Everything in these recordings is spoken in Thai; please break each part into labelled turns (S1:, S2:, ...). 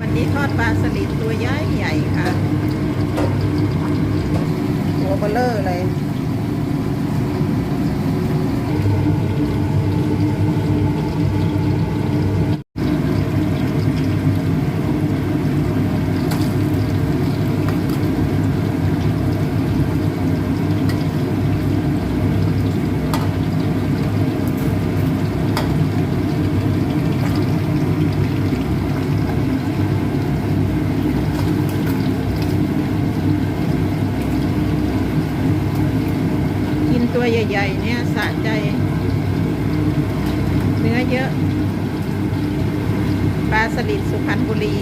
S1: วันนี้ทอดปลาสลิดตัวใหญ่ใหญ่ค่ะตัวเบลเลอร์เลย ใหญ่ๆเนี่ยสะใจ เนื้อเยอะ ปลาสลิดสุพรรณบุรี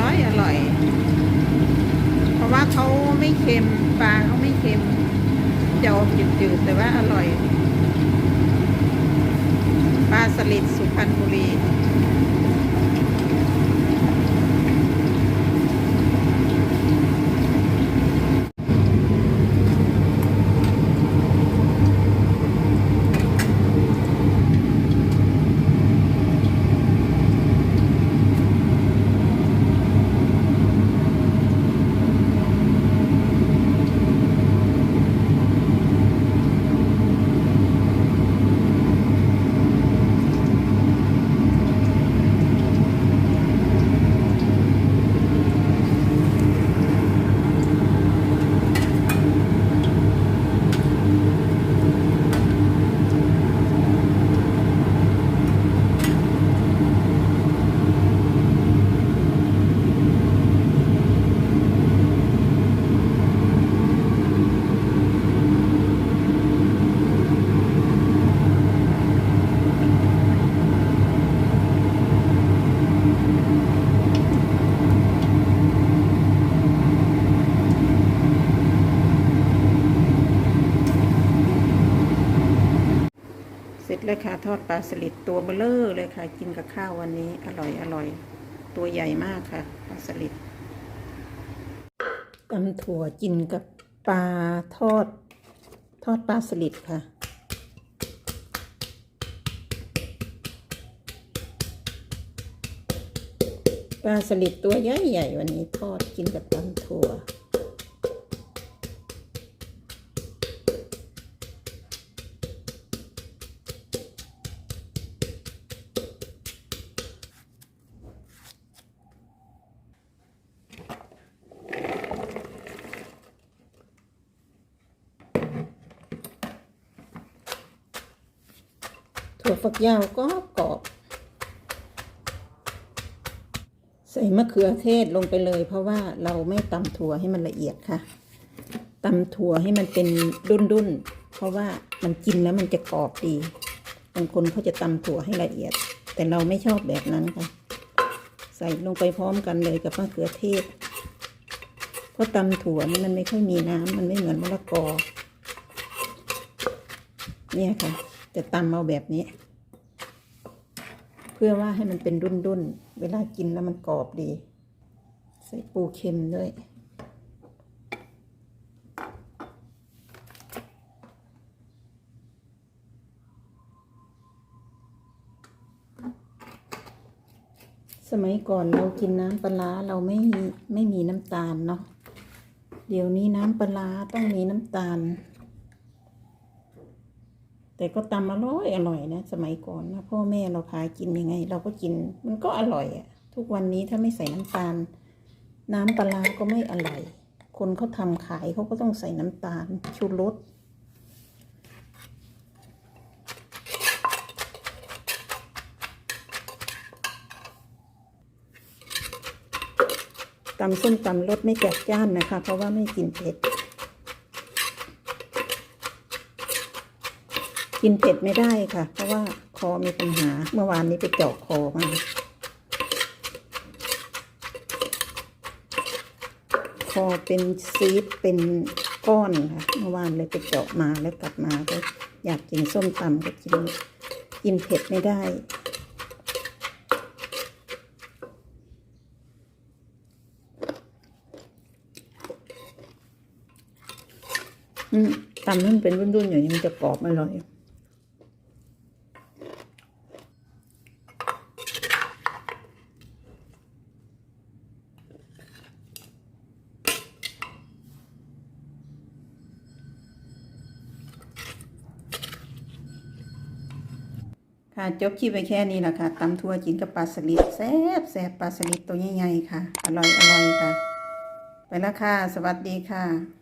S1: ร่อยอร่อย เพราะว่าเขาไม่เค็มปลาเขาไม่เค็มจะออกจืดๆแต่ว่าอร่อย ปลาสลิดสุพรรณบุรี เล้วค่ะ ทอดปลาสลิดตัวเบลเลอร์เลยค่ะ กินกับข้าววันนี้อร่อยอร่อย ตัวใหญ่มากค่ะปลาสลิดตำถั่วกินกับปลาทอด ทอดปลาสลิดค่ะปลาสลิดตัวใหญ่ใหญ่ๆวันนี้ทอดกินกับตำถั่ว ถั่วฝักยาวก็กรอบ ใส่มะเขือเทศลงไปเลย เพราะว่าเราไม่ตำถั่วให้มันละเอียดค่ะตำถั่วให้มันเป็นดุนๆ เพราะว่ามันกินแล้วมันจะกรอบดีบางคนเขาจะตำถั่วให้ละเอียด แต่เราไม่ชอบแบบนั้นค่ะ ใส่ลงไปพร้อมกันเลยกับมะเขือเทศ เพราะตำถั่วนี่มันไม่ค่อยมีน้ำมันไม่เหมือนมะละกอเนี่ยค่ะ จะตำเอาแบบนี้ เพื่อว่าให้มันเป็นดุนๆเวลากินแล้วมันกรอบดี ใส่ปูเค็มด้วย สมัยก่อนเรากินน้ำปลาเราไม่ไม่มีน้ำตาลเนาะเดี๋ยวนี้น้ำปลาต้องมีน้ำตาล แต่ก็ตำอร่อยอร่อยนะ สมัยก่อนนะพ่อแม่เราพากินยังไง เราก็กินมันก็อร่อยอะทุกวันนี้ถ้าไม่ใส่น้ำตาล น้ำปลาก็ไม่อร่อย คนเขาทำขายเขาก็ต้องใส่น้ำตาลชูรสตำส้มตำรสไม่จัดจ้านนะคะ เพราะว่าไม่กินเผ็ด กินเผ็ดไม่ได้ค่ะ เพราะว่าคอมีปัญหาเมื่อวานนี้ไปเจาะคอมาคอเป็นซีดเป็นก้อนค่ะ เมื่อวานเลยไปเจาะมาแล้วกลับมาก็อยากกินส้มตำก็กินกินเผ็ดไม่ได้อืมตำให้มันเป็นรุ่นๆอย่างนี้มันจะกรอบอร่อย ค่ะ จบคลิปไปแค่นี้แหละค่ะตำทั่วกินกับปลาสลิดแซ่บแซ่บปลาสลิดตัวใหญ่ๆค่ะ อร่อยอร่อยค่ะ ไปแล้วค่ะ สวัสดีค่ะ